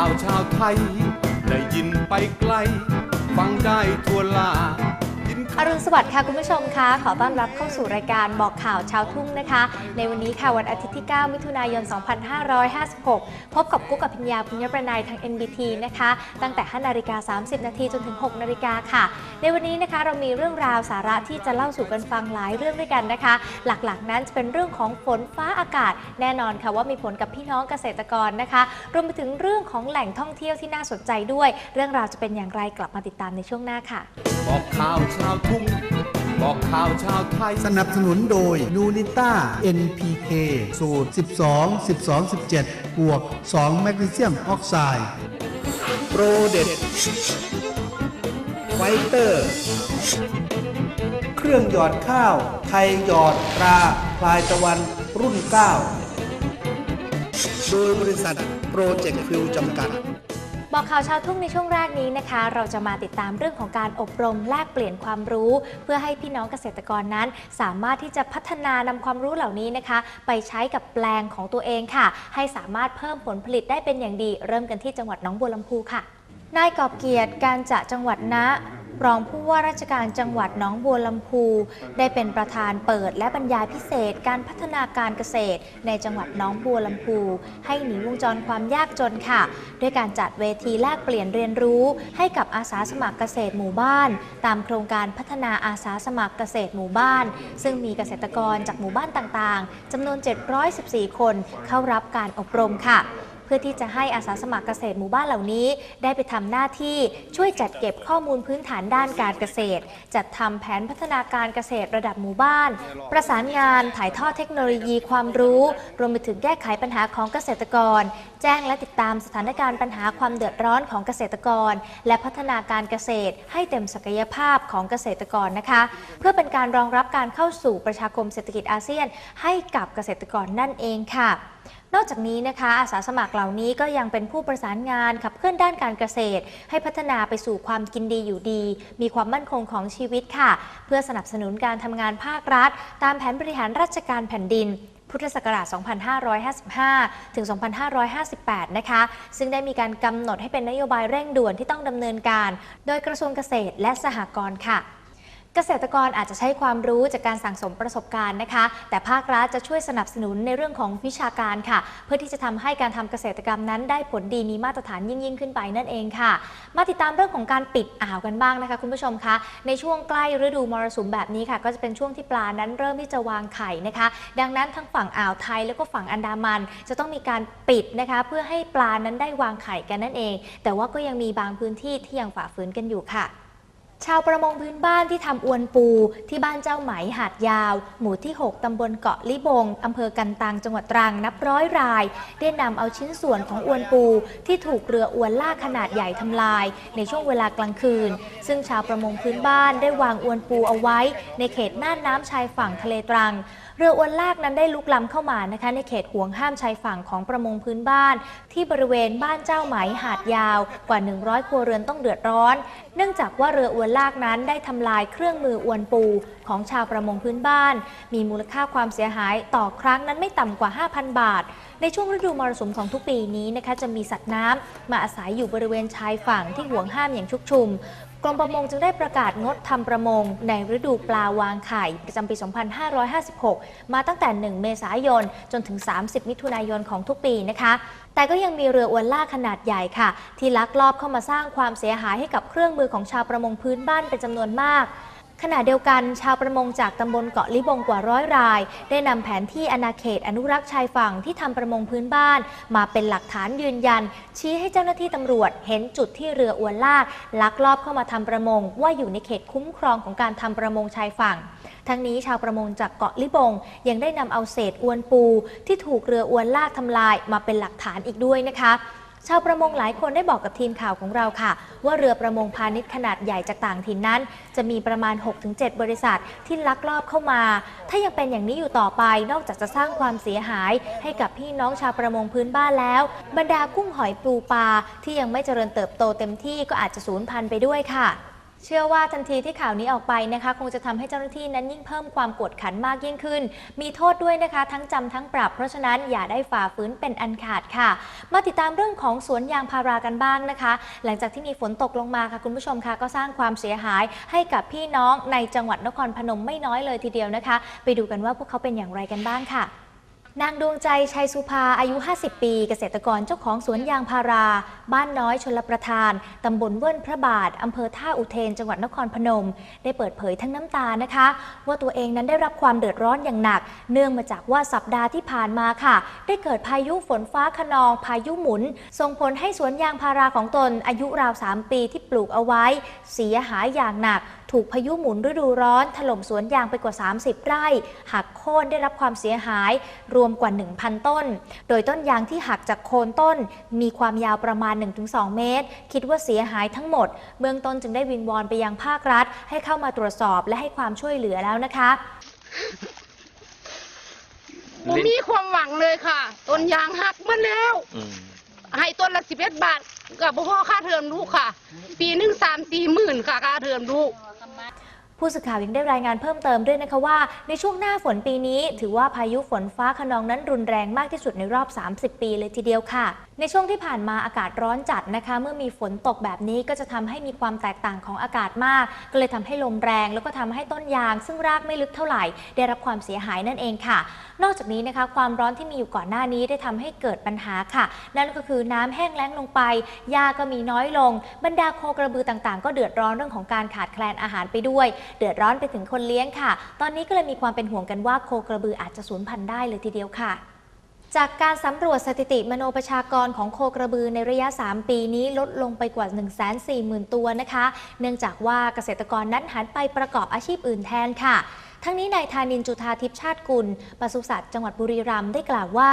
าวทุ่งบอกข่าวชาวไทย ได้ยินไปไกล ฟังได้ทั่วลา อรุณสวัสดิ์ค่ะคุณผู้ชมคะขอต้อนรับเข้าสู่รายการบอกข่าวชาวทุ่งนะคะ ในวันนี้ค่ะวันอาทิตย์ที่ 9 มิถุนายน 2556 พบกับกุ๊กกับพิญญาพุญญประนายทาง NBT นะคะ ตั้งแต่5นาฬิกา 30 นาทีจนถึง 6 นาฬิกาค่ะ ในวันนี้นะคะเรามีเรื่องราวสาระที่จะเล่าสู่กันฟังหลายเรื่องด้วยกันนะคะ หลักๆ นั้นจะเป็นเรื่องของฝนฟ้าอากาศ แน่นอนค่ะว่ามีผลกับพี่น้องเกษตรกรนะคะ รวมไปถึงเรื่องของแหล่งท่องเที่ยวที่น่าสนใจด้วย เรื่องราวจะเป็นอย่างไรกลับมาติดตามในช่วงหน้าค่ะบอกข่าวชาวทุ่ง บอกข่าวชาวไทย สนับสนุนโดยนูนิต้า NPK สูตร 12 12 17 บวก 2 แมกนีเซียมออกไซด์โปรเด็ดไฟเตอร์ เครื่องหยอดข้าว ไทยหยอดตราพลายตะวันรุ่น 9 โดยบริษัทโปรเจกต์ฟิวจำกัด บอกข่าวชาวทุ่งในช่วงแรกนี้นะคะ เราจะมาติดตามเรื่องของการอบรมแลกเปลี่ยนความรู้ เพื่อให้พี่น้องเกษตรกรนั้น สามารถที่จะพัฒนานำความรู้เหล่านี้นะคะ ไปใช้กับแปลงของตัวเองค่ะ ให้สามารถเพิ่มผลผลิตได้เป็นอย่างดี เริ่มกันที่จังหวัดน้องบัวลำพูค่ะนายกอบเกียรติการจะจังหวัดนะ รองผู้ว่าราชการจังหวัดหนองบัวลำพู ได้เป็นประธานเปิดและบรรยายพิเศษการพัฒนาการเกษตร ในจังหวัดหนองบัวลำพู ให้หนีวงจรความยากจนค่ะ ด้วยการจัดเวทีแลกเปลี่ยนเรียนรู้ ให้กับอาสาสมัครเกษตรหมู่บ้าน ตามโครงการพัฒนาอาสาสมัครเกษตรหมู่บ้าน ซึ่งมีเกษตรกรจากหมู่บ้านต่างๆจำนวน 714 คนเข้ารับการอบรมค่ะ พื่อที่จะให้อาสาสมัครเกษตรหมู่บ้านเหล่านี้ ได้ไปทำหน้าที่ช่วยจัดเก็บข้อมูลพื้นฐานด้านการเกษตร จัดทำแผนพัฒนาการเกษตรระดับหมู่บ้าน ประสานงานถ่ายทอดเทคโนโลยีความรู้ รวมไปถึงแก้ไขปัญหาของเกษตรกร แจ้งและติดตามสถานการณ์ปัญหาความเดือดร้อนของเกษตรกร และพัฒนาการเกษตร ให้เต็มศักยภาพของเกษตรกรนะคะ เพื่อเป็นการรองรับการเข้าสู่ประชาคมเศรษฐกิจอาเซียน ให้กับเกษตรกรนั่นเองค่ะ นอกจากนี้นะคะอาสาสมัครเหล่านี้ก็ยังเป็นผู้ประสานงานขับเคลื่อนด้านการเกษตร ให้พัฒนาไปสู่ความกินดีอยู่ดี มีความมั่นคงของชีวิตค่ะ เพื่อสนับสนุนการทำงานภาครัฐ ตามแผนบริหารราชการแผ่นดินพุทธศักราช 2555 ถึง 2558 นะคะ ซึ่งได้มีการกำหนดให้เป็นนโยบายเร่งด่วนที่ต้องดำเนินการ โดยกระทรวงเกษตรและสหกรณ์ค่ะ เกษตรกรอาจจะใช้ความรู้จากการสั่งสมประสบการณ์นะคะ แต่ภาครัฐจะช่วยสนับสนุนในเรื่องของวิชาการค่ะ เพื่อที่จะทำให้การทำเกษตรกรรมนั้น ได้ผลดีมีมาตรฐานยิ่งยิ่งขึ้นไปนั่นเองค่ะ มาติดตามเรื่องของการปิดอ่าวกันบ้างนะคะ คุณผู้ชมคะในช่วงใกล้ฤดูมรสุมแบบนี้ค่ะ ก็จะเป็นช่วงที่ปลานั้นเริ่มที่จะวางไข่นะคะ ดังนั้นทั้งฝั่งอ่าวไทยแล้วก็ฝั่งอันดามัน จะต้องมีการปิดนะคะ เพื่อให้ปลานั้นได้วางไข่กันนั่นเอง แต่ว่าก็ยังมีบางพื้นที่ที่ยังฝ่าฝืนกันอยู่ค่ะ ชาวประมงพื้นบ้านที่ทำอวนปู ที่บ้านเจ้าไหมหาดยาว หมู่ที่ 6 ตำบลเกาะลิบง อำเภอกันตัง จังหวัดตรังนับร้อยราย ได้นำเอาชิ้นส่วนของอวนปู ที่ถูกเรืออวนลากขนาดใหญ่ทำลาย ในช่วงเวลากลางคืน ซึ่งชาวประมงพื้นบ้านได้วางอวนปูเอาไว้ ในเขตน่านน้ำชายฝั่งทะเลตรัง เรืออวนลากนั้นได้ลุกล้ำเข้ามานะคะในเขตห่วงห้ามชายฝั่งของประมงพื้นบ้าน ที่บริเวณบ้านเจ้าไหมหาดยาวกว่า 100 ครัวเรือนต้องเดือดร้อน เนื่องจากว่าเรืออวนลากนั้นได้ทำลายเครื่องมืออวนปูของชาวประมงพื้นบ้าน มีมูลค่าความเสียหายต่อครั้งนั้นไม่ต่ำกว่า 5,000 บาท ในช่วงฤดูมรสุมของทุกปีนี้นะคะจะมีสัตว์น้ำมาอาศัยอยู่บริเวณชายฝั่งที่ห่วงห้ามอย่างชุกชุม กรมประมงจึงได้ประกาศงดทำประมง ในฤดูปลาวางไข่ประจำปี 2556 มาตั้งแต่ 1 เมษายน จนถึง 30 มิถุนายนของทุกปีนะคะ แต่ก็ยังมีเรืออวนลากขนาดใหญ่ค่ะ ที่ลักลอบเข้ามาสร้างความเสียหายให้กับเครื่องมือของชาวประมงพื้นบ้านเป็นจำนวนมาก ขณะเดียวกันชาวประมงจากตำบลเกาะลิบงกว่าร้อยราย ได้นำแผนที่อาณาเขตอนุรักษ์ชายฝั่งที่ทำประมงพื้นบ้าน มาเป็นหลักฐานยืนยัน ชี้ให้เจ้าหน้าที่ตำรวจ เห็นจุดที่เรืออวนลาก ลักลอบเข้ามาทำประมง ว่าอยู่ในเขตคุ้มครองของการทำประมงชายฝั่ง ทั้งนี้ชาวประมงจากเกาะลิบง ยังได้นำเอาเศษอวนปู ที่ถูกเรืออวนลากทำลายมาเป็นหลักฐานอีกด้วยนะคะ ชาวประมงหลายคนได้บอกกับทีมข่าวของเราค่ะ ว่าเรือประมงพาณิชย์ขนาดใหญ่จากต่างถิ่นนั้น จะมีประมาณ 6-7 บริษัทที่ลักลอบเข้ามา ถ้ายังเป็นอย่างนี้อยู่ต่อไป นอกจากจะสร้างความเสียหายให้กับพี่น้องชาวประมงพื้นบ้านแล้ว บรรดากุ้งหอยปูปลาที่ยังไม่เจริญเติบโตเต็มที่ก็อาจจะสูญพันธุ์ไปด้วยค่ะ เชื่อว่าทันทีที่ข่าวนี้ออกไปนะคะ คงจะทำให้เจ้าหน้าที่นั้นยิ่งเพิ่มความกดขันมากยิ่งขึ้น มีโทษด้วยนะคะ ทั้งจำทั้งปรับ เพราะฉะนั้นอย่าได้ฝ่าฝืนเป็นอันขาดค่ะ มาติดตามเรื่องของสวนยางพารากันบ้างนะคะ หลังจากที่มีฝนตกลงมาค่ะคุณผู้ชมค่ะก็สร้างความเสียหายให้กับพี่น้องในจังหวัดนครพนมไม่น้อยเลยทีเดียวนะคะ ไปดูกันว่าพวกเขาเป็นอย่างไรกันบ้างค่ะ นางดวงใจชัยสุภาอายุ 50 ปี เกษตรกรเจ้าของสวนยางพารา บ้านน้อยชนลประทาน ตำบลเวิ้นพระบาท อำเภอท่าอุเทน จังหวัดนครพนม ได้เปิดเผยทั้งน้ำตานะคะ ว่าตัวเองนั้นได้รับความเดือดร้อนอย่างหนัก เนื่องมาจากว่าสัปดาห์ที่ผ่านมาค่ะ ได้เกิดพายุฝนฟ้าขนอง พายุหมุน ส่งผลให้สวนยางพาราของตนอายุราว 3 ปีที่ปลูกเอาไว้ เสียหายอย่างหนัก ถูกพายุหมุนฤดูร้อน ถล่มสวนยางไปกว่า 30 ไร่ หักโค่นได้รับความเสียหายรวมกว่า 1,000 ต้น โดยต้นยางที่หักจากโคนต้น มีความยาวประมาณ 1-2 เมตร คิดว่าเสียหายทั้งหมด เบื้องต้นจึงได้วิงวอนไปยังภาครัฐ ให้เข้ามาตรวจสอบและให้ความช่วยเหลือแล้วนะคะผมมีความหวังเลยค่ะ ต้นยางหักหมาแล้วอืม ให้ต้นละสิบเอ็ดบาทกับพ่อค่าเทอมลูกค่ะ ปีหนึ่งสามสี่หมื่นค่ะค่าเทอมลูก ผู้สื่อข่าวยังได้รายงานเพิ่มเติมด้วยนะคะว่า ในช่วงหน้าฝนปีนี้ ถือว่าพายุฝนฟ้าขนองนั้นรุนแรงมากที่สุดในรอบ 30 ปีเลยทีเดียวค่ะ ในช่วงที่ผ่านมาอากาศร้อนจัดนะคะ เมื่อมีฝนตกแบบนี้ก็จะทำให้มีความแตกต่างของอากาศมาก ก็เลยทำให้ลมแรง แล้วก็ทำให้ต้นยาง ซึ่งรากไม่ลึกเท่าไหร่ ได้รับความเสียหายนั่นเองค่ะ นอกจากนี้นะคะ ความร้อนที่มีอยู่ก่อนหน้านี้ได้ทำให้เกิดปัญหาค่ะ นั่นก็คือน้ำแห้งแล้งลงไปหญ้าก็มีน้อยลง บรรดาโคกระบือต่างๆ ก็เดือดร้อนเรื่องของการขาดแคลนอาหารไปด้วยเดือดร้อนไปถึงคนเลี้ยงค่ะ ตอนนี้ก็เลยมีความเป็นห่วงกันว่าโคกระบืออาจจะสูญพันธุ์ได้เลยทีเดียวค่ะจากการสำรวจสถิติมโนประชากรของโคกระบือในระยะ 3 ปีนี้ลดลงไปกว่า 140,000 ตัวนะคะ เนื่องจากว่าเกษตรกรนั้นหันไปประกอบอาชีพอื่นแทนค่ะ ทั้งนี้นายธานินจุธาทิพชาติกุลปศุสัตว์จังหวัดบุรีรัมย์ได้กล่าวว่า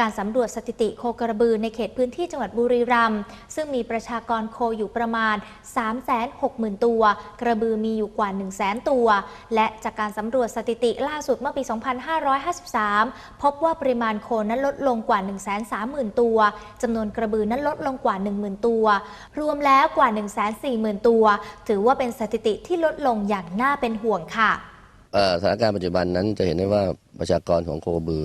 การสำรวจสถิติโคกระบือในเขตพื้นที่จังหวัดบุรีรัมย์ซึ่งมีประชากรโคอยู่ประมาณ 360,000 ตัว กระบือมีอยู่กว่า 100,000 ตัว และจากการสำรวจสถิติล่าสุดเมื่อปี 2553 พบว่าปริมาณโคนั้นลดลงกว่า 130,000 ตัวจำนวนกระบือนั้นลดลงกว่า 10,000 ตัว รวมแล้วกว่า 140,000 ตัว ถือว่าเป็นสถิติที่ลดลงอย่างน่าเป็นห่วงค่ะ สถานการณ์ปัจจุบันนั้นจะเห็นได้ว่าประชากรของโคบือ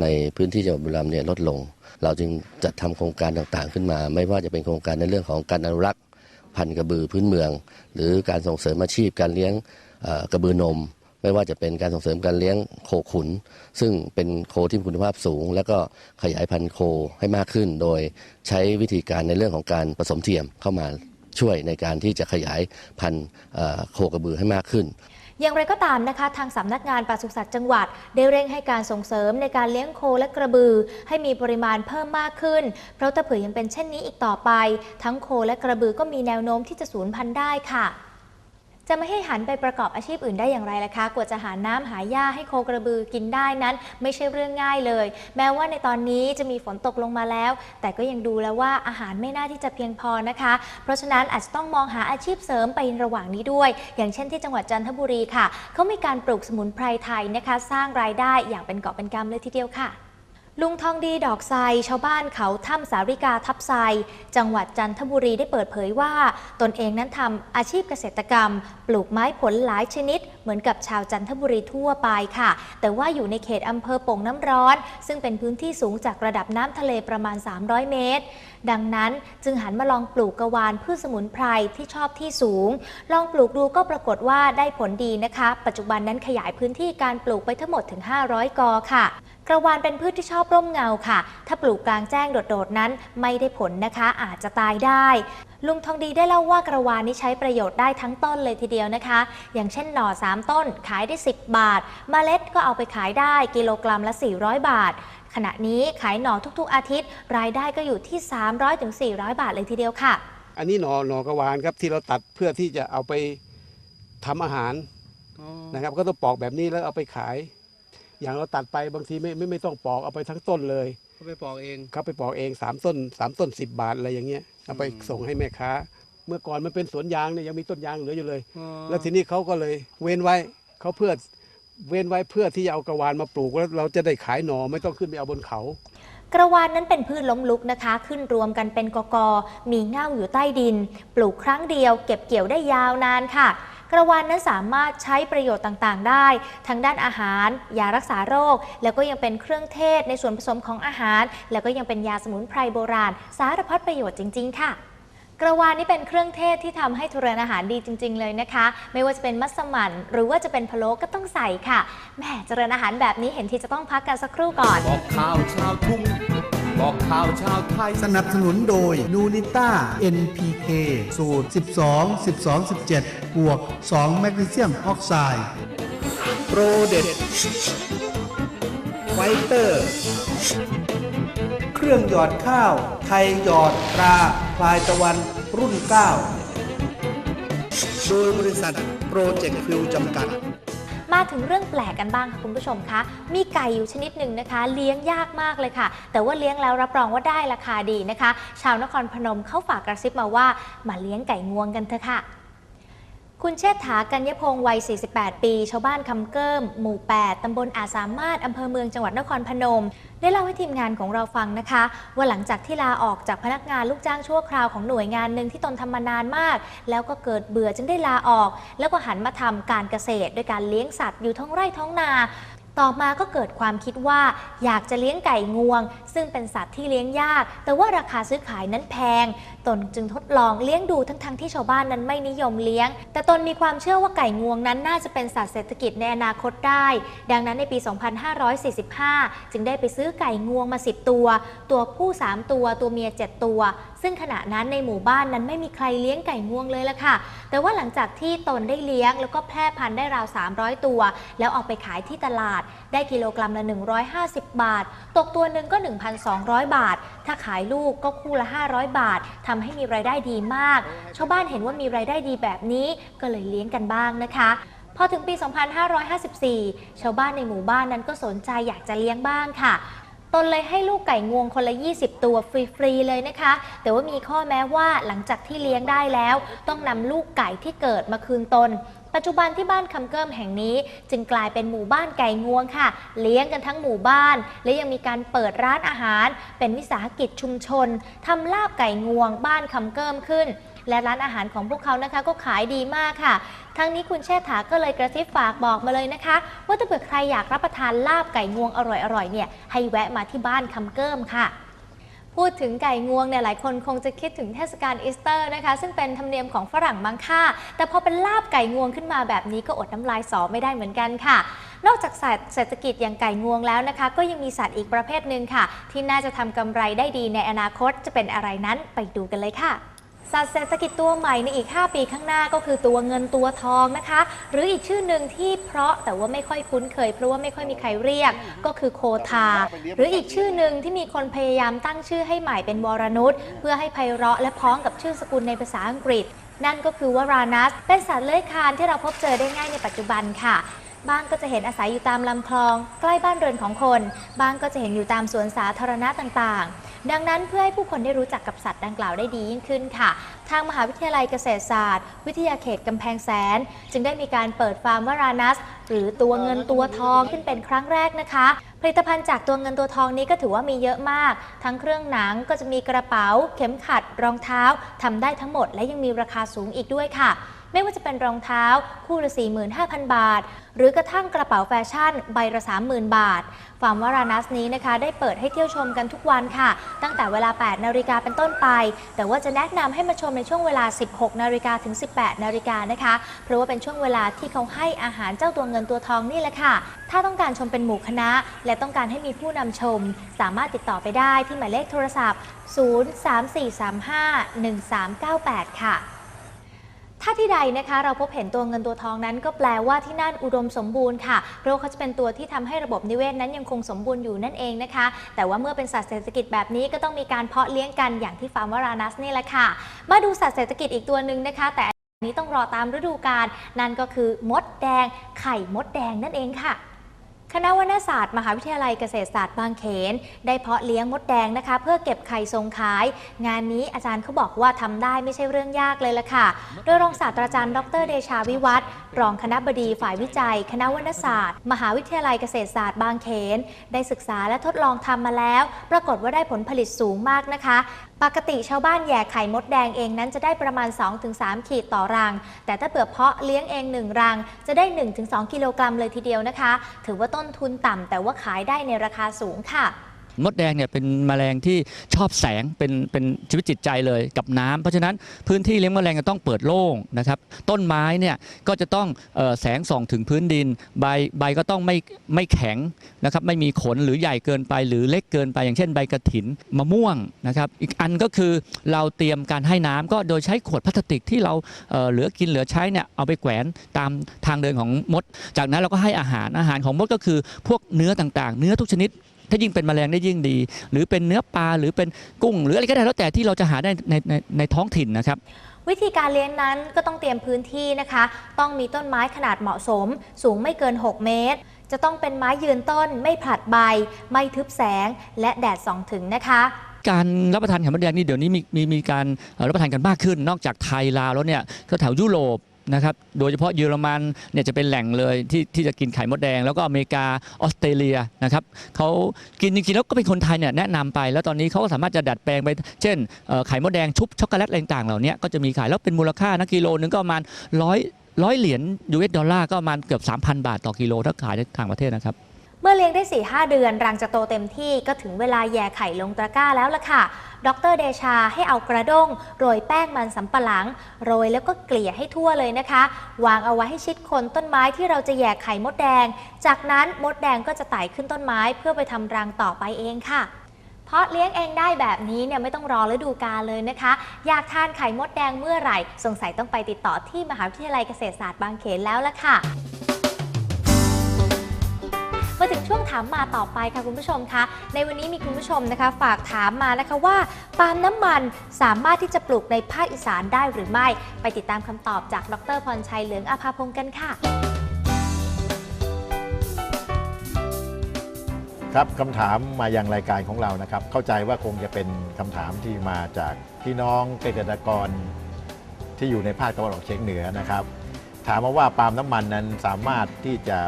ในพื้นที่จังหวัดบุรีรัมย์เนี่ยลดลง เราจึงจัดทำโครงการต่างๆ ขึ้นมา ไม่ว่าจะเป็นโครงการในเรื่องของการอนุรักษ์พันธุ์กระบือพื้นเมือง หรือการส่งเสริมอาชีพการเลี้ยงกระบือนม ไม่ว่าจะเป็นการส่งเสริมการเลี้ยงโคขุน ซึ่งเป็นโคที่มีคุณภาพสูง แล้วก็ขยายพันธุ์โคให้มากขึ้น โดยใช้วิธีการในเรื่องของการผสมเทียมเข้ามาช่วยในการที่จะขยายพันธุ์โคกระบือให้มากขึ้น อย่างไรก็ตามนะคะ ทางสำนักงานปศุสัตว์จังหวัด ได้เร่งให้การส่งเสริมในการเลี้ยงโคและกระบือ ให้มีปริมาณเพิ่มมากขึ้น เพราะถ้าเผื่อยังเป็นเช่นนี้อีกต่อไป ทั้งโคและกระบือก็มีแนวโน้มที่จะสูญพันธุ์ได้ค่ะ จะไม่ให้หันไปประกอบอาชีพอื่นได้อย่างไรล่ะคะกว่าจะหาน้ำหาหญ้าให้โคกระบือกินได้นั้น ไม่ใช่เรื่องง่ายเลย แม้ว่าในตอนนี้จะมีฝนตกลงมาแล้ว แต่ก็ยังดูแล้วว่าอาหารไม่น่าที่จะเพียงพอนะคะ เพราะฉะนั้นอาจจะต้องมองหาอาชีพเสริมไประหว่างนี้ด้วย อย่างเช่นที่จังหวัดจันทบุรีค่ะเขามีการปลูกสมุนไพรไทยนะคะ สร้างรายได้อย่างเป็นกอบเป็นกำเลยทีเดียวค่ะลุงทองดีดอกไทรชาวบ้านเขาถ้ำสาริกาทับไทรจังหวัดจันทบุรีได้เปิดเผยว่า ตนเองนั้นทำอาชีพเกษตรกรรม ลูกไม้ผลหลายชนิด เหมือนกับชาวจันทบุรีทั่วไปค่ะ แต่ว่าอยู่ในเขตอำเภอโป่งน้ำร้อน ซึ่งเป็นพื้นที่สูงจากระดับน้ำทะเลประมาณ 300 เมตร ดังนั้นจึงหันมาลองปลูกกระวานพืชสมุนไพรที่ชอบที่สูง ลองปลูกดูก็ปรากฏว่าได้ผลดีนะคะ ปัจจุบันนั้นขยายพื้นที่การปลูกไปทั้งหมดถึง 500 กอค่ะกระวานเป็นพืชที่ชอบร่มเงาค่ะ ถ้าปลูกกลางแจ้งโดดๆนั้นไม่ได้ผลนะคะ อาจจะตายได้ ลุงทองดีได้เล่าว่ากระวานนี้ใช้ประโยชน์ได้ทั้งต้นเลยทีเดียวนะคะ อย่างเช่นหน่อ 3 ต้นขายได้ 10 บาทเมล็ดก็เอาไปขายได้กิโลกรัมละ 400 บาท ขณะนี้ขายหน่อทุกๆอาทิตย์ รายได้ก็อยู่ที่ 300-400ถึง400บาทเลยทีเดียวค่ะ อันนี้หนอหนอกระวานครับที่เราตัดเพื่อที่จะเอาไปทำอาหารนะครับก็ต้องปอกแบบนี้แล้วเอาไปขาย อย่างเราตัดไปบางทีไม่ไม่ไม่ต้องปอกเอาไปทั้งต้นเลย เขาไปปอกเองเขาไปปอกเองสามต้นสามต้นสิบบาทอะไรอย่างเงี้ยเอาไปอืมส่งให้แม่ค้า เมื่อก่อนมันเป็นสวนยางเนี่ยยังมีต้นยางเหลืออยู่เลย แล้วทีนี้เขาก็เลยเว้นไว้เขาเพื่อเว้นไว้เพื่อที่จะเอากระวานมาปลูกแล้วเราจะได้ขายหน่อไม่ต้องขึ้นไปเอาบนเขากระวานนั้นเป็นพืชล้มลุกนะคะ ขึ้นรวมกันเป็นกกอมีเง่าอยู่ใต้ดิน ปลูกครั้งเดียว เก็บเกี่ยวได้ยาวนานค่ะ กระวานนั้นสามารถใช้ประโยชน์ต่างๆ ได้ ทั้งด้านอาหารยารักษาโรค แล้วก็ยังเป็นเครื่องเทศในส่วนผสมของอาหาร แล้วก็ยังเป็นยาสมุนไพรโบราณ สารพัดประโยชน์จริง ๆ ค่ะกระวานนี่เป็นเครื่องเทศที่ทำให้ทุเรียนอาหารดีจริง ๆ เลยนะคะ ไม่ว่าจะเป็นมัสมั่นหรือว่าจะเป็นพะโล้ก็ต้องใส่ค่ะแม่เจริญอาหารแบบนี้เห็นทีจะต้องพักกันสักครู่ก่อนบอกข่าวชาวทุ่ง บอกข่าวชาวไทย สนับสนุนโดยนูนิต้า NPK สูตร 12 12 17 บวก 2 แมกนีเซียมออกไซด์โปรเด็ดไฟเตอร์ เครื่องหยอดข้าว ไทยหยอดตราพลายตะวันรุ่น 9 โดยบริษัทโปรเจกต์ฟิวจำกัด มาถึงเรื่องแปลกกันบ้างค่ะคุณผู้ชมคะ มีไก่อยู่ชนิดหนึ่งนะคะ เลี้ยงยากมากเลยค่ะ แต่ว่าเลี้ยงแล้วรับรองว่าได้ราคาดีนะคะ ชาวนครพนมเขาฝากกระซิบมาว่ามาเลี้ยงไก่งวงกันเถอะค่ะ คุณเชษฐากัญญพงศ์วัย 48 ปี ชาวบ้านคำเกิมหมู่ 8 ตำบลอาสามารถ อำเภอเมืองจังหวัดนครพนม ได้เล่าให้ทีมงานของเราฟังนะคะ ว่าหลังจากที่ลาออกจากพนักงานลูกจ้างชั่วคราวของหน่วยงานหนึ่งที่ตนทำมานานมาก แล้วก็เกิดเบื่อจึงได้ลาออก แล้วก็หันมาทำการเกษตร ด้วยการเลี้ยงสัตว์อยู่ท้องไร่ท้องนา ต่อมาก็เกิดความคิดว่าอยากจะเลี้ยงไก่งวง ซึ่งเป็นสัตว์ที่เลี้ยงยาก แต่ว่าราคาซื้อขายนั้นแพง ตนจึงทดลองเลี้ยงดูทั้งๆที่ชาวบ้านนั้นไม่นิยมเลี้ยง แต่ตนมีความเชื่อว่าไก่งวงนั้นน่าจะเป็นสัตว์เศรษฐกิจในอนาคตได้ ดังนั้นในปี 2545 จึงได้ไปซื้อไก่งวงมา 10 ตัว ตัวผู้ 3 ตัว ตัวเมีย 7 ตัว ซึ่งขณะนั้นในหมู่บ้านนั้นไม่มีใครเลี้ยงไก่งวงเลยละค่ะ แต่ว่าหลังจากที่ตนได้เลี้ยง แล้วก็แพร่พันธุ์ได้ราว 300 ตัว แล้วเอาไปขายที่ตลาด ได้กิโลกรัมละ 150 บาท ตกตัวหนึ่งก็ 1,200 บาท ถ้าขายลูกก็คู่ละ 500 บาททำให้มีรายได้ดีมาก ชาวบ้านเห็นว่ามีรายได้ดีแบบนี้ก็เลยเลี้ยงกันบ้างนะคะพอถึงปี 2554 ชาวบ้านในหมู่บ้านนั้นก็สนใจอยากจะเลี้ยงบ้างค่ะ ตนเลยให้ลูกไก่งวงคนละ 20 ตัวฟรีๆเลยนะคะ แต่ว่ามีข้อแม้ว่าหลังจากที่เลี้ยงได้แล้ว ต้องนำลูกไก่ที่เกิดมาคืนตนปัจจุบันที่บ้านคำเกิมแห่งนี้ จึงกลายเป็นหมู่บ้านไก่งวงค่ะ เลี้ยงกันทั้งหมู่บ้าน และยังมีการเปิดร้านอาหาร เป็นวิสาหกิจชุมชนทำลาบไก่งวงบ้านคำเกิมขึ้น และร้านอาหารของพวกเขานะคะก็ขายดีมากค่ะ ทั้งนี้คุณเชษฐาก็เลยกระซิบฝากบอกมาเลยนะคะ ว่าถ้าเผื่อใครอยากรับประทานลาบไก่งวงอร่อยๆเนี่ยให้แวะมาที่บ้านคำเกิมค่ะพูดถึงไก่งวงเนี่ยหลายคนคงจะคิดถึงเทศกาลอีสเตอร์นะคะ ซึ่งเป็นธรรมเนียมของฝรั่งมังค่า แต่พอเป็นลาบไก่งวงขึ้นมาแบบนี้ก็อดน้ำลายสอไม่ได้เหมือนกันค่ะ นอกจากสัตว์เศรษฐกิจอย่างไก่งวงแล้วนะคะ ก็ยังมีสัตว์อีกประเภทหนึ่งค่ะ ที่น่าจะทำกำไรได้ดีในอนาคตจะเป็นอะไรนั้นไปดูกันเลยค่ะ สัตว์เศรษฐกิจตัวใหม่ในอีก 5 ปีข้างหน้าก็คือตัวเงินตัวทองนะคะ หรืออีกชื่อหนึ่งที่เพราะแต่ว่าไม่ค่อยคุ้นเคย เพราะว่าไม่ค่อยมีใครเรียกก็คือโคทา หรืออีกชื่อหนึ่งที่มีคนพยายามตั้งชื่อให้ใหม่เป็นวรนุชเพื่อให้ไพเราะและพ้องกับชื่อสกุลในภาษาอังกฤษ นั่นก็คือวารานัส เป็นสัตว์เลื้อยคลานที่เราพบเจอได้ง่ายในปัจจุบันค่ะบางก็จะเห็นอาศัยอยู่ตามลำคลอง ใกล้บ้านเรือนของคนบางก็จะเห็นอยู่ตามสวนสาธารณะต่างๆ ดังนั้นเพื่อให้ผู้คนได้รู้จักกับสัตว์ดังกล่าวได้ดียิ่งขึ้นค่ะ ทางมหาวิทยาลัยเกษตรศาสตร์ วิทยาเขตกำแพงแสน จึงได้มีการเปิดฟาร์มวารานัส หรือตัวเงินตัวทองขึ้นเป็นครั้งแรกนะคะ ผลิตภัณฑ์จากตัวเงินตัวทองนี้ก็ถือว่ามีเยอะมาก ทั้งเครื่องหนังก็จะมีกระเป๋า เข็มขัด รองเท้าทำได้ทั้งหมด และยังมีราคาสูงอีกด้วยค่ะ ไม่ว่าจะเป็นรองเท้าคู่ละ 45,000 บาท หรือกระทั่งกระเป๋าแฟชั่นใบละ 30,000 บาทฟาร์มวารานัสนี้นะคะได้เปิดให้เที่ยวชมกันทุกวันค่ะ ตั้งแต่เวลา 8 นาฬิกาเป็นต้นไป แต่ว่าจะแนะนำให้มาชมในช่วงเวลา 16 นาฬิกาถึง 18 นาฬิกานะคะ เพราะว่าเป็นช่วงเวลาที่เขาให้อาหารเจ้าตัวเงินตัวทองนี่แหละค่ะ ถ้าต้องการชมเป็นหมู่คณะ และต้องการให้มีผู้นำชม สามารถติดต่อไปได้ที่หมายเลขโทรศัพท์ 034351398 ค่ะ ถ้าที่ใดนะคะเราพบเห็นตัวเงินตัวทองนั้น ก็แปลว่าที่นั่นอุดมสมบูรณ์ค่ะเพราะเขาจะเป็นตัวที่ทำให้ระบบนิเวศนั้นยังคงสมบูรณ์อยู่นั่นเองนะคะ แต่ว่าเมื่อเป็นสัตว์เศรษฐกิจแบบนี้ก็ต้องมีการเพาะเลี้ยงกันอย่างที่ฟาร์มวารานัสนี่แหละค่ะ มาดูสัตว์เศรษฐกิจอีกตัวหนึ่งนะคะ แต่นนี้ต้องรอตามฤดูกาลนั่นก็คือมดแดง ไข่มดแดงนั่นเองค่ะ คณะวรรณศาสตร์ มหาวิทยาลัยเกษตรศาสตร์บางเขน ได้เพาะเลี้ยงมดแดงนะคะ เพื่อเก็บไข่ส่งขาย งานนี้อาจารย์เขาบอกว่าทำได้ไม่ใช่เรื่องยากเลยละค่ะ โดยรองศาสตราจารย์ดรเดชาวิวัฒน์รองคณะบดีฝ่ายวิจัย คณะวรรณศาสตร์ มหาวิทยาลัยเกษตรศาสตร์บางเขน ได้ศึกษาและทดลองทำมาแล้ว ปรากฏว่าได้ผลผลิตสูงมากนะคะ ปกติชาวบ้านแย่ไข่มดแดงเองนั้นจะได้ประมาณ 2-3 ขีดต่อรัง แต่ถ้าเปิดเพาะเลี้ยงเอง 1 รัง จะได้ 1-2 กิโลกรัมเลยทีเดียวนะคะ ถือว่าต้นทุนต่ำแต่ว่าขายได้ในราคาสูงค่ะ มดแดงเนี่ยเป็นแมลงที่ชอบแสงเป็นเป็นชีวิตจิตใจเลยกับน้ำเพราะฉะนั้นพื้นที่เลี้ยงแมลงจะต้องเปิดโล่งนะครับ ต้นไม้เนี่ยก็จะต้องเออแสงส่องถึงพื้นดิน ใบใบก็ต้องไม่ไม่แข็งนะครับไม่มีขนหรือใหญ่เกินไปหรือเล็กเกินไป อย่างเช่นใบกระถินมะม่วงนะครับ อีกอันก็คือเราเตรียมการให้น้ำก็โดยใช้ขวดพลาสติกที่เราเอ่อเหลือกินเหลือใช้เนี่ยเอาไปแขวนตามทางเดินของมด จากนั้นเราก็ให้อาหารอาหารของมดก็คือพวกเนื้อต่างๆ เนื้อทุกชนิด ถ้ายิ่งเป็นแมลงได้ยิ่งดี หรือเป็นเนื้อปลาหรือเป็นกุ้ง หรืออะไรก็ได้แล้วแต่ที่เราจะหาได้ในในในท้องถิ่นนะครับ วิธีการเลี้ยงนั้นก็ต้องเตรียมพื้นที่นะคะ ต้องมีต้นไม้ขนาดเหมาะสม สูงไม่เกิน 6 เมตร จะต้องเป็นไม้ยืนต้น ไม่ผลัดใบ ไม่ทึบแสง และแดดส่องถึงนะคะการรับประทานไข่มดแดงนี่เดี๋ยวนี้มีมีมีการเอ่อรับประทานกันมากขึ้น นอกจากไทยลาวแล้วเนี่ยก็แถวยุโรป นะครับ โดยเฉพาะเยอรมันเนี่ยจะเป็นแหล่งเลยที่ที่จะกินไข่มดแดง แล้วก็อเมริกาออสเตรเลียนะครับเขากินจริงๆแล้วก็เป็นคนไทยเนี่ยแนะนำไป แล้วตอนนี้เขาก็สามารถจะดัดแปลงไป เช่นไข่มดแดงชุบช็อกโกแลตอะไรต่างๆเหล่านี้ก็จะมีขายแล้วเป็นมูลค่านะกิโลนึงก็ประมาณร้อยร้อยเหรียญยูเอสดอลลาร์ก็ประมาณเกือบ 3,000 บาทต่อกิโลถ้าขายในต่างประเทศนะครับเมื่อเลี้ยงได้ 4-5 เดือน รังจะโตเต็มที่ก็ถึงเวลาแย่ไข่ลงตะกร้าแล้วล่ะค่ะ ดรเดชาให้เอากระด้งโรยแป้งมันสำปะหลัง โรยแล้วก็เกลี่ยให้ทั่วเลยนะคะ วางเอาไว้ให้ชิดคนต้นไม้ที่เราจะแย่ไข่มดแดง จากนั้นมดแดงก็จะไต่ขึ้นต้นไม้เพื่อไปทำรังต่อไปเองค่ะเพราะเลี้ยงเองได้แบบนี้เนี่ยไม่ต้องรอฤดูกาลเลยนะคะ อยากทานไข่มดแดงเมื่อไหร่ สงสัยต้องไปติดต่อที่มหาวิทยาลัยเกษตรศาสตร์บางเขนแล้วละค่ะ มาถึงช่วงถามมาต่อไปค่ะคุณผู้ชมคะในวันนี้มีคุณผู้ชมนะคะ ฝากถามมานะคะว่าปาล์มน้ำมันสามารถที่จะปลูกในภาคอีสานได้หรือไม่ ไปติดตามคำตอบจากดรพรชัยเหลืองอาภาพงศ์กันค่ะครับคำถามมายังรายการของเรานะครับ เข้าใจว่าคงจะเป็นคำถามที่มาจากพี่น้องเกษตรกรที่อยู่ในภาคตะวันออกเฉียงเหนือนะครับ ถามมาว่าปาล์มน้ำมันนั้นสามารถที่จะ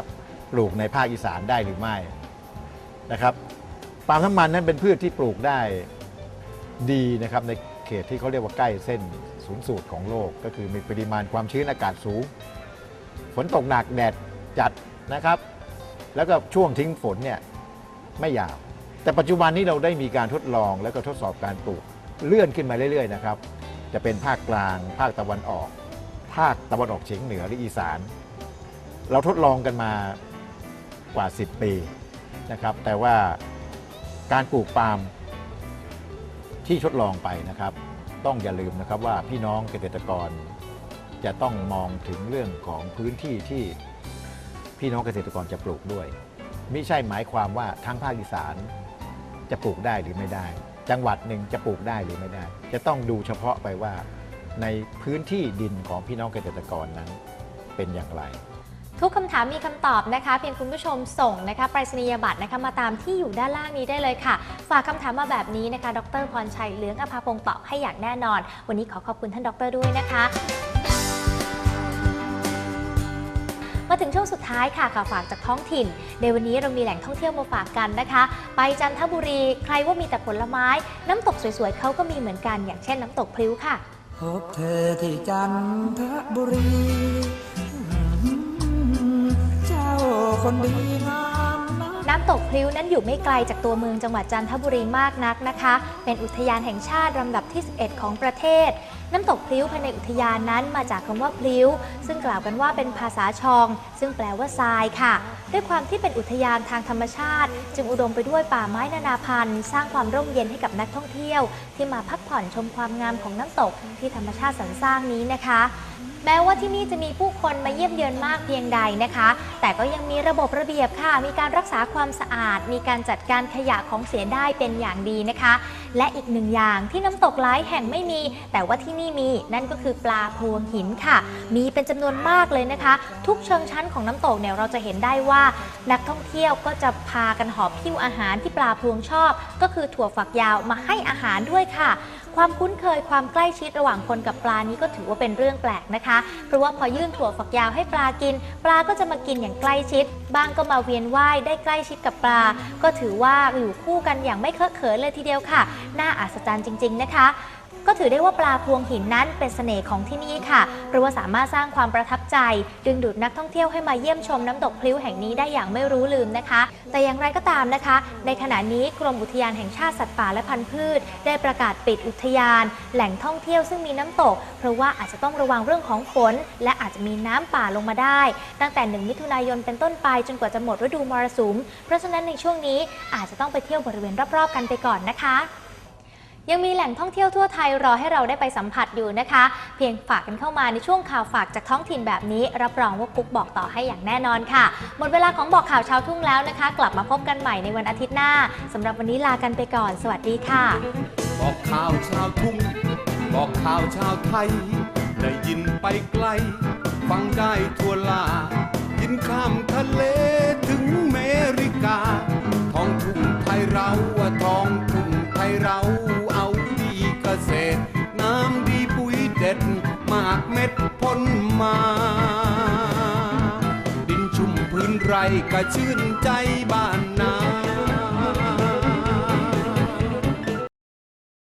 ปลูกในภาคอีสานได้หรือไม่นะครับปาล์มน้ำมันนั้นเป็นพืชที่ปลูกได้ดีนะครับในเขตที่เขาเรียกว่าใกล้เส้นศูนย์สูตรของโลก ก็คือมีปริมาณความชื้นอากาศสูง ฝนตกหนักแดดจัดนะครับ แล้วก็ช่วงทิ้งฝนเนี่ยไม่ยาว แต่ปัจจุบันนี้เราได้มีการทดลองแล้วก็ทดสอบการปลูกเลื่อนขึ้นมาเรื่อยๆนะครับจะเป็นภาคกลาง ภาคตะวันออก ภาคตะวันออกเฉียงเหนือหรืออีสาน เราทดลองกันมา กว่า 10 ปีนะครับแต่ว่าการปลูกปาล์มที่ทดลองไปนะครับ ต้องอย่าลืมนะครับว่าพี่น้องเกษตรกร จะต้องมองถึงเรื่องของพื้นที่ที่พี่น้องเกษตรกรจะปลูกด้วยไม่ใช่หมายความว่าทั้งภาคอีสานจะปลูกได้หรือไม่ได้ จังหวัดหนึ่งจะปลูกได้หรือไม่ได้ จะต้องดูเฉพาะไปว่าในพื้นที่ดินของพี่น้องเกษตรกรนั้นเป็นอย่างไร ทุกคำถามมีคำตอบนะคะ เพียงคุณผู้ชมส่งนะคะไปรษณียบัตรนะคะมาตามที่อยู่ด้านล่างนี้ได้เลยค่ะ ฝากคำถามมาแบบนี้นะคะ ดรพรชัยเหลืองอภาพงศ์ตอบให้อย่างแน่นอน วันนี้ขอขอบคุณท่านดรด้วยนะคะ มาถึงช่วงสุดท้ายค่ะข่าวฝากจากท้องถิ่น ในวันนี้เรามีแหล่งท่องเที่ยวมาฝากกันนะคะ ไปจันทบุรีใครว่ามีแต่ผลไม้ น้ำตกสวยๆเขาก็มีเหมือนกัน อย่างเช่นน้ำตกพลิ้วค่ะ พบเธอที่จันทบุรี คนดีงามน้ำตกพลิ้วนั้นอยู่ไม่ไกลจากตัวเมืองจังหวัดจันทบุรีมากนักนะคะ เป็นอุทยานแห่งชาติลำดับที่ 11 ของประเทศ น้ำตกพลิ้วภายในอุทยานนั้นมาจากคำว่าพลิ้ว ซึ่งกล่าวกันว่าเป็นภาษาชอง ซึ่งแปลว่าทรายค่ะ ด้วยความที่เป็นอุทยานทางธรรมชาติ จึงอุดมไปด้วยป่าไม้นานาพันธุ์ สร้างความร่มเย็นให้กับนักท่องเที่ยว ที่มาพักผ่อนชมความงามของน้ำตกที่ธรรมชาติสรรสร้างนี้นะคะ แม้ว่าที่นี่จะมีผู้คนมาเยี่ยมเยือนมากเพียงใดนะคะ แต่ก็ยังมีระบบระเบียบค่ะ มีการรักษาความสะอาด มีการจัดการขยะของเสียได้เป็นอย่างดีนะคะ และอีกหนึ่งอย่างที่น้ำตกหลายแห่งไม่มี แต่ว่าที่นี่มีนั่นก็คือปลาพวงหินค่ะ มีเป็นจำนวนมากเลยนะคะ ทุกเชิงชั้นของน้ำตกเนี่ยเราจะเห็นได้ว่า นักท่องเที่ยวก็จะพากันหอบพิ้วอาหารที่ปลาพวงชอบ ก็คือถั่วฝักยาวมาให้อาหารด้วยค่ะ ความคุ้นเคยความใกล้ชิดระหว่างคนกับปลานี้ก็ถือว่าเป็นเรื่องแปลกนะคะ เพราะว่าพอยื่นถั่วฝักยาวให้ปลากิน ปลาก็จะมากินอย่างใกล้ชิดบางก็มาเวียนว่ายได้ใกล้ชิดกับปลา ก็ถือว่าอยู่คู่กันอย่างไม่เคอะเขินเลยทีเดียวค่ะ น่าอัศจรรย์จริง ๆ นะคะก็ถือได้ว่าปลาพวงหินนั้นเป็นเสน่ห์ของที่นี่ค่ะ เพราะว่าสามารถสร้างความประทับใจ ดึงดูดนักท่องเที่ยวให้มาเยี่ยมชมน้ำตกพลิ้วแห่งนี้ได้อย่างไม่รู้ลืมนะคะ แต่อย่างไรก็ตามนะคะ ในขณะนี้กรมอุทยานแห่งชาติสัตว์ป่าและพันธุ์พืช ได้ประกาศปิดอุทยาน แหล่งท่องเที่ยวซึ่งมีน้ำตก เพราะว่าอาจจะต้องระวังเรื่องของฝน และอาจจะมีน้ำป่าลงมาได้ ตั้งแต่ 1 มิถุนายนเป็นต้นไปจนกว่าจะหมดฤดูมรสุม เพราะฉะนั้นในช่วงนี้อาจจะต้องไปเที่ยวบริเวณรอบๆกันไปก่อนนะคะ ยังมีแหล่งท่องเที่ยวทั่วไทยรอให้เราได้ไปสัมผัสอยู่นะคะ เพียงฝากกันเข้ามาในช่วงข่าวฝากจากท้องถิ่นแบบนี้ รับรองว่ากุ๊กบอกต่อให้อย่างแน่นอนค่ะ หมดเวลาของบอกข่าวเช้าทุ่งแล้วนะคะ กลับมาพบกันใหม่ในวันอาทิตย์หน้าสำหรับวันนี้ลากันไปก่อน สวัสดีค่ะ บอกข่าวชาวทุ่ง บอกข่าวชาวไทย ได้ยินไปไกล ฟังได้ทั่วลา ยินข้ามทะเลถึงเมริกา ท้องทุ่งไทยเราว่าท้องทุ่งไทยเรา ษตร น้ำดีปุ๋ยเด็ดมากเม็ดพ้นมา ดินชุ่มพื้นไรก็ชื่นใจบ้าน